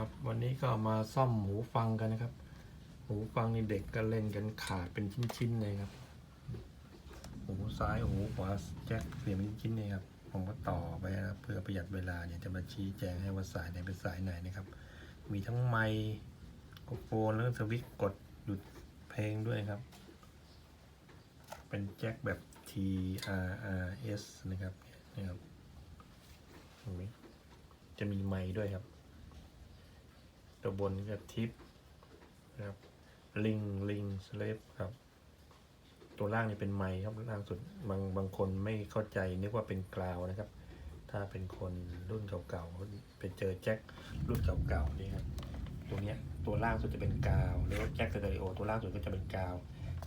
ครับวันนี้ก็มาซ่อมหูฟังกันนะครับ หูฟังนี่เด็กก็เล่นกันขาดเป็นชิ้นๆเลยครับ หูซ้ายหูขวาแจ็คเปลี่ยนเป็นชิ้นๆเลยครับ ผมก็ต่อไปนะครับเพื่อประหยัดเวลาเนี่ยจะมาชี้แจงให้ว่าสายไหนเป็นสายไหนนะครับ มีทั้งไมค์โฟนแล้วสวิตช์กดหยุดเพลงด้วยครับ เป็นแจ็คแบบ T R R S นะครับนี่ยครับเห็นไหมจะมีไมค์ด้วยครับ ตัวบนนี่ก็ทิปนะครับลิงลิงสเลฟครับ ตัวล่างนี่เป็นไมค์ครับล่างสุดบางบางคนไม่เข้าใจนึกว่าเป็นกราวนะครับ ถ้าเป็นคนรุ่นเก่าๆไปเจอแจ็ครุ่นเก่าๆนี่ครับตัวเนี้ยตัวล่างสุดจะเป็นกาวหรือว่าแจ็คสเตอริโอตัวล่างสุดก็จะเป็นกาว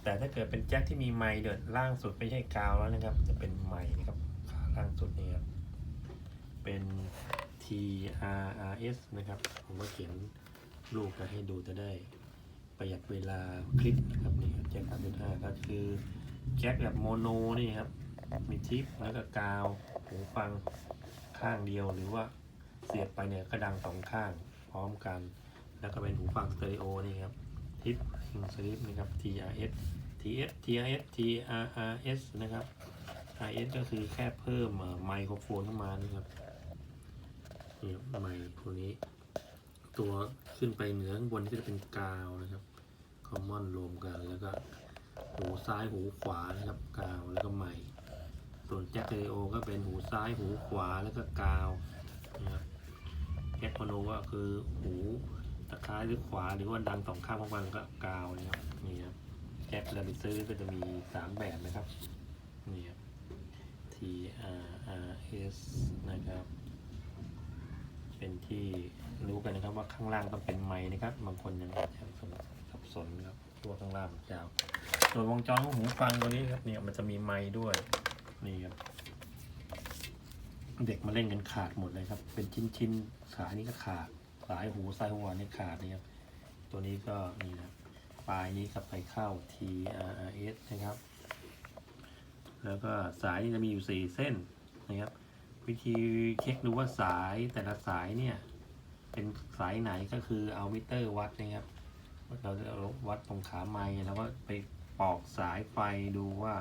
แต่ถ้าเกิดเป็นแจ็คที่มีไมค์เดินล่างสุดไม่ใช่กาวแล้วนะครับ จะเป็นไมค์นะครับขาล่างสุดนี่ครับเป็น T R R S นะครับ ผมก็เขียน รูปมาให้ดูจะได้ประหยัดเวลาคลิปนะครับนี่ครับแจ็ค3.5ก็คือแจ็คแบบโมโนนี่ครับมีทิปแล้วก็กาวหูฟังข้างเดียวหรือว่าเสียบไปเนี่ยก็ดังสองข้างพร้อมกัน แล้วก็เป็นหูฟังสเตอริโอนี่ครับทิปฮิงสลิปนะครับ TRS TS TRS TRRS นะครับ RS ก็คือแค่เพิ่มเอ่อไมโครโฟนเข้ามานี่ครับนี่ไมโค์ตัวนี้ ตัวขึ้นไปเหนือข้างบนนี่ก็จะเป็นกาวนะครับคอมมอนรวมกันแล้วก็หูซ้ายหูขวานะครับกาวแล้วก็ไมค์ส่วนแจ็คเรโอก็เป็นหูซ้ายหูขวาแล้วก็กาวนะครับแจ็คโมโนก็คือหูตะซ้ายหรือขวาหรือว่าดังสองข้างพร้อมกันก็กาวนะครับนี่ครับแจ็คเราไปซื้อก็จะมีสามแบบนะครับนี่ครับ T R R S นะครับ เป็นที่ รู้กันนะครับว่าข้างล่างต้องเป็นไม้นะครับ บางคนยังสับสนครับตัวข้างล่างยาวส่วนวงจรของหูฟังตัวนี้ครับเนี่ยมันจะมีไม้ด้วยนี่ครับเด็กมาเล่นกันขาดหมดเลยครับ เป็นชิ้นชิ้นสายนี้ก็ขาดสายหูซ้ายหัวนี่ขาดนะครับตัวนี้ก็นี่นะปลายนี้กับไปเข้า T R R S นะครับ แล้วก็สายนี่จะมีอยู่สี่เส้นนะครับ วิธีเช็คดูว่าสายแต่ละสายเนี่ย เป็นสายไหนก็คือเอามิเตอร์วัดนะครับ เราจะวัดตรงขาไม้แล้วก็ไปปอกสายไฟดูว่า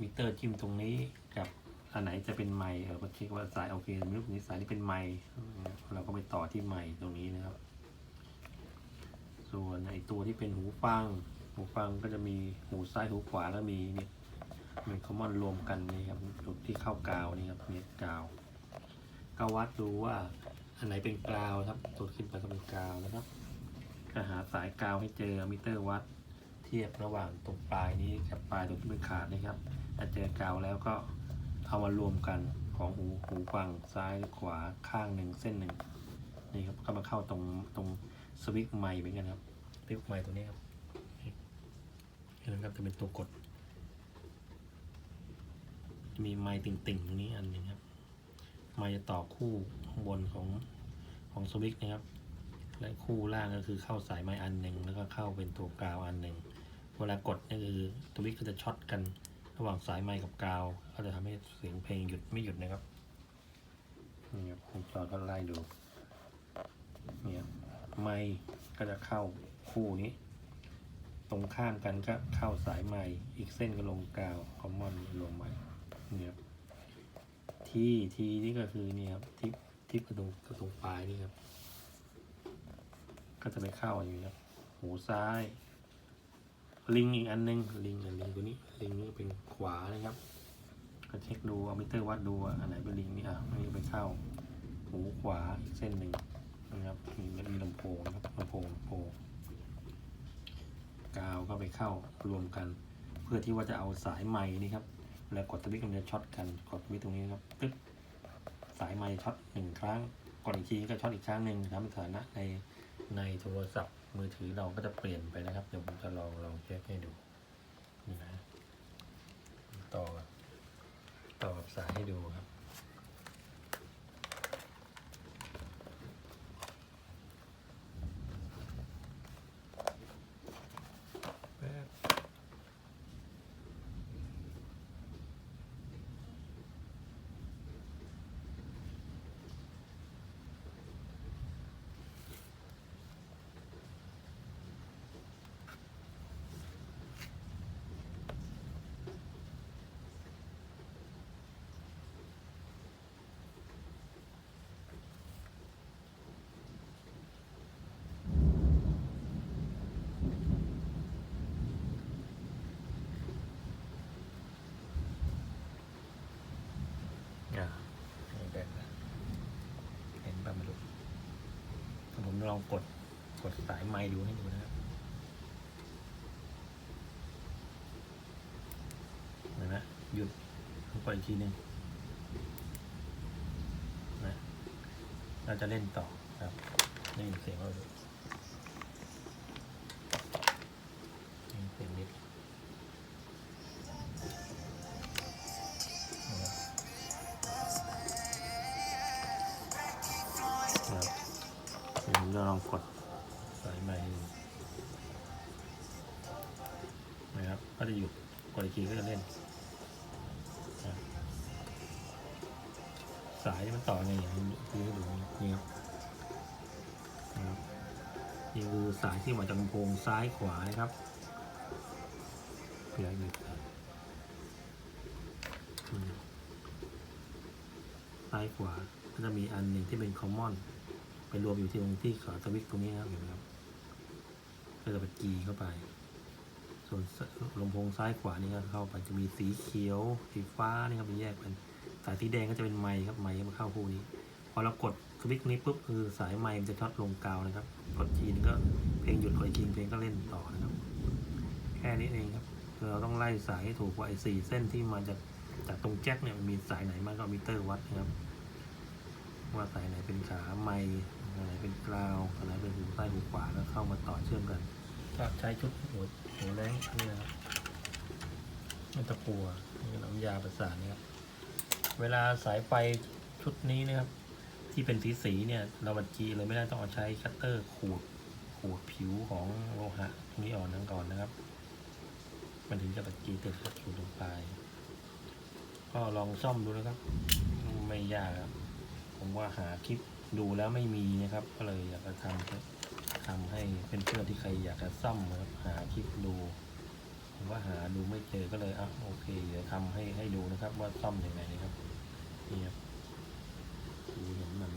มิเตอร์จิ้มตรงนี้กับอันไหนจะเป็นไม้เออก็เช็คว่าสายโอเคมินี้สายนี้เป็นไม้เราก็ไปต่อที่ไม้ตรงนี้นะครับ ส่วนไอตัวที่เป็นหูฟัง หูฟังก็จะมีหูซ้ายหูขวาแล้วมีเนี่ยมันคอมมอนรวมกันนี่ครับจุดที่เข้ากาวนี่ครับเนี่ยกาวก็วัดดูว่า อันไหนเป็นกาวครับตัวขึ้นไปก็เป็นกาวนะครับก็หาสายกาวให้เจอมิเตอร์วัด เทียบระหว่างตรงปลายนี้กับปลายตรงที่เป็นขาดนะครับถ้าเจอกาวแล้วก็เอามารวมกันของหูหูฟังซ้ายขวาข้างหนึ่งเส้นหนึ่งนี่ครับก็มาเข้าตรงตรงสวิตช์ไมค์เหมือนกันครับสวิตช์ไมค์ตัวนี้ครับนี่นะครับจะเป็นตัวกด มีไม้ติ่งๆตรงนี้อันหนึงครับ ไม้จะต่อคู่ข้างบนของของสวิตนะครับ และคู่ล่างก็คือเข้าสายไม้อันหนึ่งแล้วก็เข้าเป็นตัวกาวอันหนึ่งเวลากดนี่คือสวิตก็จะช็อตกันระหว่างสายไม้กับกาว ก็จะทำให้เสียงเพลงหยุดไม่หยุดนะครับนี่ครับผมจอก็ไล่ดูเนี่ยไม้ก็จะเข้าคู่นี้ ตรงข้ามกันก็เข้าสายไม้อีกเส้นก็ลงกาวคอมมอนลงไม้เนี่ยครับ ทีทีนี่ก็คือเนี่ยครับทิปทิปกระตรงกระตรงปลายนี่ครับ ก็จะไปเข้าอยู่นี้ครับหูซ้าย ลิงอีกอันหนึงลิงอันลิงตัวนี้ลิงนี่เป็นขวานะครับก็เช็คดูเอามิเตอร์วัดดูอันไหนเป็นลิงนี่อะอันนี้ไปเข้า หูขวาอีกเส้นหนึ่งนะครับมีมีลำโพงนะครับลำโพงลำโพงกาวก็ไปเข้ารวมกัน เพื่อที่ว่าจะเอาสายไม้นี่ครับ แล้วกดสวิตช์มันจะช็อตกันกดสวิตช์ตรงนี้ครับตึ๊บสายไม้ช็อตหนึ่งครั้งกดอีกทีก็ช็อตอีกครั้งหนึ่งทำให้สถานะในในโทรศัพท์มือถือเราก็จะเปลี่ยนไปนะครับเดี๋ยวผมจะลองลองเช็คให้ดูนี่นะต่อกับต่อกับสายให้ดูครับ แป๊บ ลองกดกดสายไม้ดูให้ดูนะครับเห็นไหมหยุดลองกดอีกทีหนึ่งนะเราจะเล่นต่อครับได้ยินเสียงเรา ก็จะหยุดกดอีกทีก็จะเล่น สายมันต่อไงอย่างนี้คือห้ดูนี่ครับนี่คือสายที่มาจากลำโพงซ้ายขวานะครับเปลี่ยนอีกซ้ายขวาก็จะมีอันหนึ่งที่เป็น common ไปรวมอยู่ที่ตรงที่ขาสวิตตรงนี้นะครับเห็นไหมครับก็จะไปจีเข้าไป ส่วนลำโพงซ้ายขวานี่ก็เข้าไปจะมีสีเขียว สีฟ้านี่ครับเป็นแยกเป็นสายสีแดงก็จะเป็นไมค์ครับไมค์มาเข้าคู่นี้ พอเรากดสวิตช์นี้ปุ๊บคือสายไมค์มันจะช็อตลงกาวนะครับ กดทีนก็เพลงหยุดกดอีกทีเพลงก็เล่นต่อนะครับ แค่นี้เองครับคือเราต้องไล่สายให้ถูกว่าไอ้สี่เส้นที่มาจากจากตรงแจ็คเนี่ยมันมีสายไหนมางก็มิเตอร์วัดนะครับ ว่าสายไหนเป็นขาไมค์อันไหนเป็นกราวอันไหนเป็นหูซ้ายหูขวาแล้วเข้ามาต่อเชื่อมกัน ก็ใช้ชุดหัวหัวแรงนี่นะครับไม่ตะกัวนี่น้ำยาประสานนะครับ เวลาสายไฟชุดนี้นะครับ ที่เป็นสีสีเนี่ยเราบัดจีเลยไม่ได้ต้องเอาใช้คัตเตอร์ขูดขูดผิวของโลหะตรงนี้ออกนั่งก่อนนะครับ มันถึงจะบัดจีติดกับขูดลงไปก็ลองซ่อมดูนะครับ ไม่ยากครับ ผมว่าหาคลิปดูแล้วไม่มีนะครับ ก็เลยอยากจะทำ ทำให้เป็นเพื่อนๆที่ใครอยากจะซ่อมนะครับหาคลิปดูผมว่าหาดูไม่เจอก็เลยอะโอเคเดี๋ยวทำให้ให้ดูนะครับ ว่าซ่อมยังไงนะครับนี่ครับดูเห็นมัน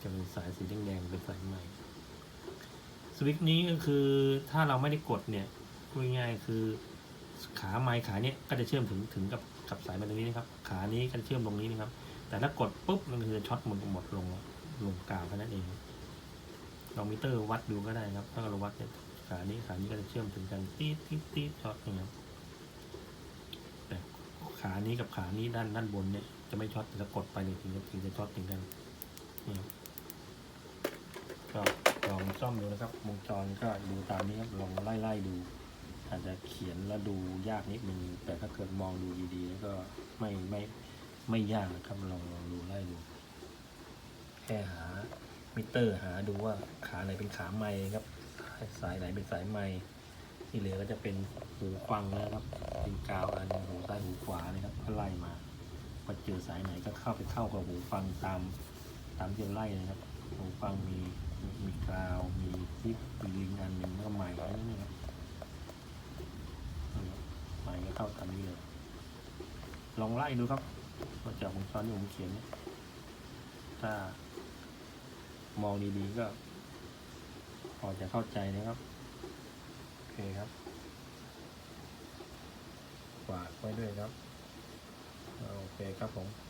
จะเป็นสายสีแดงๆเป็นสายใหม่สวิตช์นี้ก็คือถ้าเราไม่ได้กดเนี่ยพูดง่ายๆคือขาไม้ขาเนี้ยก็จะเชื่อมถึงถึงกับกับสายมันตรงนี้นะครับ ขานี้ก็จะเชื่อมตรงนี้นะครับ แต่ถ้ากดปุ๊บมันคือช็อตหมดหมดลงลงกาวแค่นั้นเอง ลองมิเตอร์วัดดูก็ได้ครับ ถ้าเราวัดเนี่ยขานี้ขานี้ก็จะเชื่อมถึงกันตีดตีดตีดช็อตนะครับแต่ขานี้กับขานี้ด้านด้านบนเนี่ยจะไม่ช็อตแต่ถ้ากดไปเนี่ยถึงจะถึงจะช็อตถึงกันนี่ครับก็ลองซ่อมดูนะครับวงจรก็ดูตามนี้ครับลองไล่ไล่ดู อาจจะเขียนแล้วดูยากนิดนึงแต่ถ้าเกิดมองดูดีๆแล้วก็ไม่ไม่ไม่ยากนะครับลองลองดูไล่ดูแค่หา มิเตอร์หาดูว่าขาไหนเป็นขาไม้ครับสายไหนเป็นสายไม้ที่เหลือก็จะเป็นหูฟังนะครับเป็นกาวอันหูซ้ายหูขวานะครับก็ไล่มาพอเจอสายไหนก็เข้าไปเข้ากับหูฟังตามตามที่ไล่นะครับ หูฟังมีมีกาวมีทิปมีลิงอันหนึ่งแล้วก็ไม้นั่นนี่ครับไม้ก็เข้าตามนี้เลยลองไล่ดูครับว่าจากวงจรที่ผมเขียนถ้า มองดีๆก็พอจะเข้าใจนะครับ โอเคครับฝากไว้ด้วยครับ โอเคครับผม